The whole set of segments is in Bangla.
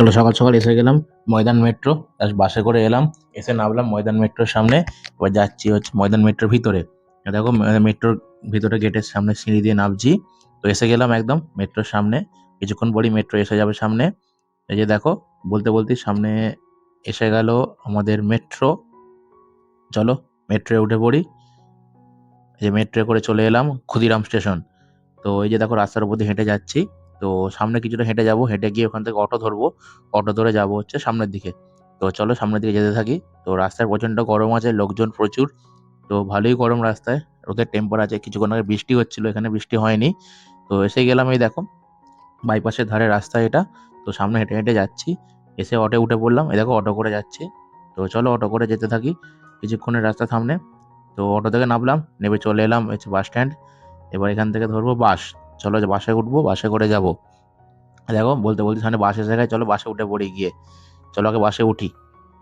চলো সকাল সকাল এসে গেলাম ময়দান মেট্রো বাসে করে এলাম। এসে নামলাম ময়দান মেট্রোর সামনে, এবার যাচ্ছি হচ্ছে ময়দান মেট্রোর ভিতরে। দেখো মেট্রোর ভিতরে গেটের সামনে সিঁড়ি দিয়ে নামছি। তো এসে গেলাম একদম মেট্রোর সামনে। কিছুক্ষণ পরই মেট্রো এসে যাবে সামনে। এই যে দেখো, বলতে বলতে সামনে এসে গেল আমাদের মেট্রো। চলো মেট্রোয় উঠে পড়ি। এই যে মেট্রো করে চলে এলাম ক্ষুদিরাম স্টেশন। তো এই যে দেখো রাস্তার উপর দিয়ে হেঁটে যাচ্ছি। তো সামনে কিছুটা হেঁটে যাব, হেঁটে গিয়ে ওখান থেকে অটো ধরবো। অটো ধরে যাব হচ্ছে সামনের দিকে। তো চলো সামনের দিকে যেতে থাকি। তো রাস্তায় প্রচণ্ড গরম আছে, লোকজন প্রচুর। তো ভালোই গরম রাস্তায়। রোদের টেম্পার আছে, কিছুক্ষণ আগে বৃষ্টি হচ্ছিল, এখানে বৃষ্টি হয়নি। তো এসে গেলাম এই দেখো বাইপাসের ধারে রাস্তা এটা। তো সামনে হেঁটে হেঁটে যাচ্ছি। এসে অটো উঠে পড়লাম, এই দেখো অটো করে যাচ্ছি। তো চলো অটো করে যেতে থাকি কিছুক্ষণের রাস্তা সামনে। তো অটো থেকে নামলাম, নেমে চলে এলাম হচ্ছে বাস স্ট্যান্ড এবার এখান থেকে ধরবো বাস চলো বাসে উঠবো, বাসে করে যাব। দেখো, বলতে বলতে সামনে বাস এসে চলো বাসে উঠে পড়ি গিয়ে। চলো আগে বাসে উঠি।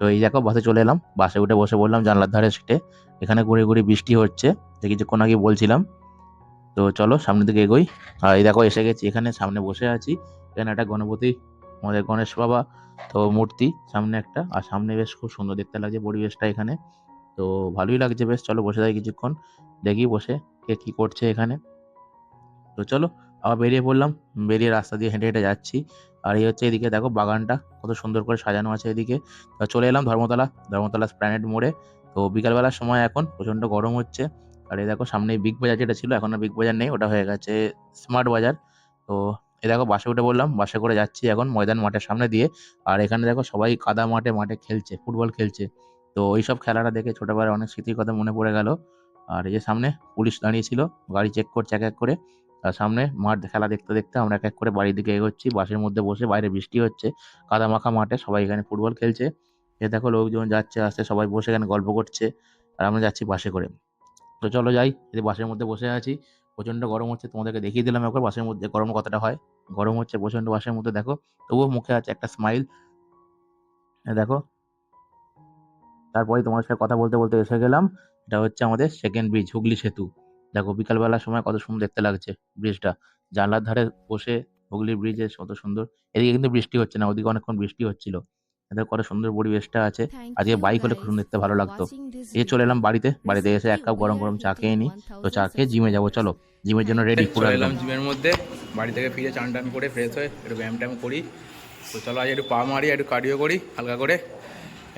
তো এই দেখো, বাসে চলে এলাম। বাসে উঠে বসে বললাম জানলার ধারে সিটে। এখানে ঘুরে ঘুরে বৃষ্টি হচ্ছে। যে কিছুক্ষণ আগে বলছিলাম। তো চলো, সামনের দিকে এগোই। আর এই দেখো, এসে গেছি এখানে, সামনে বসে আছি। এখানে একটা গণপতি, আমাদের গণেশ বাবা, তো মূর্তি সামনে একটা। আর সামনে বেশ খুব সুন্দর দেখতে লাগছে পরিবেশটা এখানে। তো ভালোই লাগছে, বেশ। চলো বসে থাকি কিছুক্ষণ। দেখি বসে কে কী করছে এখানে। তো চলো, আবার বেরিয়ে পড়লাম, বেরিয়ে রাস্তা দিয়ে হেঁটে হেঁটে যাচ্ছি। আর এই হচ্ছে এদিকে, দেখো বাগানটা, কত সুন্দর করে সাজানো আছে এদিকে। চলে এলাম ধর্মতলা ধর্মতলা স্প্ল্যানেড মোড়ে। তো বিকালবেলার সময় এখন প্রচণ্ড গরম হচ্ছে। আর এই দেখো সামনে বিগ বাজার যেটা ছিল, এখন আর বিগ বাজার নেই, ওটা হয়ে গেছে স্মার্ট বাজার। তো এ দেখো বাসে উঠে বললাম বাসে করে যাচ্ছি এখন ময়দান মাঠের সামনে দিয়ে। আর এখানে দেখো সবাই কাদা মাঠে মাঠে খেলছে, ফুটবল খেলছে। তো এইসব খেলাটা দেখে ছোটোবেলার অনেক স্মৃতির কথা মনে পড়ে গেল। আর এই যে সামনে পুলিশ দাঁড়িয়েছিল, গাড়ি চেক করছে এক এক করে। সামনে মাঠ খেলা দেখতে দেখতে আমরা এক এক করে বাড়ির দিকে এগোচ্ছি। বাসের মধ্যে বসে বাইরে বৃষ্টি হচ্ছে। কাদা মাখা মাঠে সবাই এখানে ফুটবল খেলছে। এ দেখো লোকজন যাচ্ছে, আসছে, সবাই বসে এখানে গল্প করছে আর আমরা যাচ্ছি বাসে করে। তো চলো যাই, এই যে বাসের মধ্যে বসে আছি। প্রচণ্ড গরম হচ্ছে, তোমাদেরকে দেখিয়ে দিলাম একবার বাসের মধ্যে গরম কতটা হয়। গরম হচ্ছে প্রচণ্ড বাসের মধ্যে, দেখো। তবুও মুখে আছে একটা স্মাইল দেখো। তারপরে তোমার সাথে কথা বলতে বলতে এসে গেলাম। এটা হচ্ছে আমাদের সেকেন্ড ব্রিজ হুগলি সেতু। দেখো বিকালবেলার সময় কত সুন্দর দেখতে লাগছে ব্রিজটা জানলার ধারে বসে হুগলি ব্রিজে কত সুন্দর। এদিকে কিন্তু বৃষ্টি হচ্ছে না ওদিকে অনেকক্ষণ বৃষ্টি হচ্ছিল। দেখো কত সুন্দর পরিবেশটা আছে। আজকে বাইক হলে খুব সুন্দর দেখতে ভালো লাগতো। এই চলে এলাম বাড়িতে। বাড়িতে এসে এক কাপ গরম গরম চা খেয়ে নিই তো চা খেয়ে জিমে যাব চলো। জিমের জন্য রেডি পুরো একদম। এলাম জিমের মধ্যে। বাড়ি থেকে ফিরে চান টান করে ফ্রেশ হয়ে একটু ব্যায়াম ট্যায়াম করি। তো চলো আজ একটু পা মারি একটু কার্ডিও করি হালকা করে।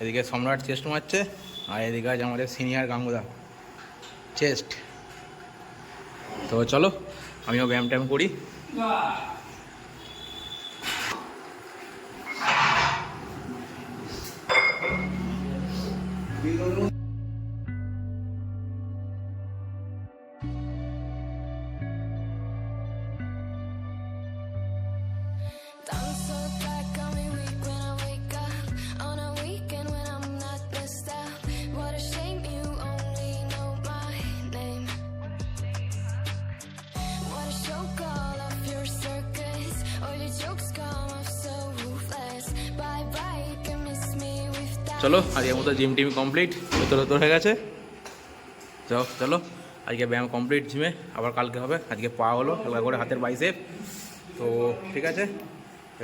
এদিকে সম্রাট চেস্ট মারছে আর এদিকে আজ আমাদের সিনিয়র গাঙ্গুদা। চেস্ট তো চলো আমিও ব্যায়াম ট্যাম করি চলো, আজকের মতো জিম টিম কমপ্লিট ভেতর ভেতর হয়ে গেছে। চলো চলো। আজকে ব্যায়াম কমপ্লিট জিমে আবার কালকে হবে। আজকে পা হলো, হালকা করে হাতের বাইসেপ তো ঠিক আছে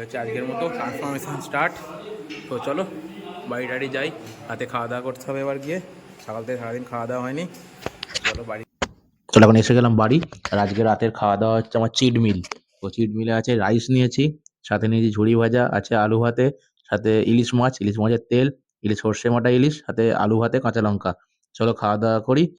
হচ্ছে আজকের মতো ট্রান্সফরমেশন স্টার্ট তো চলো, বাড়ি টাড়ি যাই। হাতে খাওয়া দাওয়া করতে হবে এবার গিয়ে। সকাল থেকে সারাদিন খাওয়া দাওয়া হয়নি। চলো বাড়ি। চলো, এখন এসে গেলাম বাড়ি। আর আজকে রাতের খাওয়া দাওয়া হচ্ছে আমার চিট মিল তো চিট মিলে আছে রাইস নিয়েছি, সাথে নিয়েছি ঝুড়ি ভাজা, আছে আলু ভাতে, সাথে ইলিশ মাছ। ইলিশ মাছের তেল ইলিশ সর্ষে মাটা ইলিশ সাথে আলু ভাতে কাঁচা লঙ্কা। চলো খাওয়া দাওয়া করি।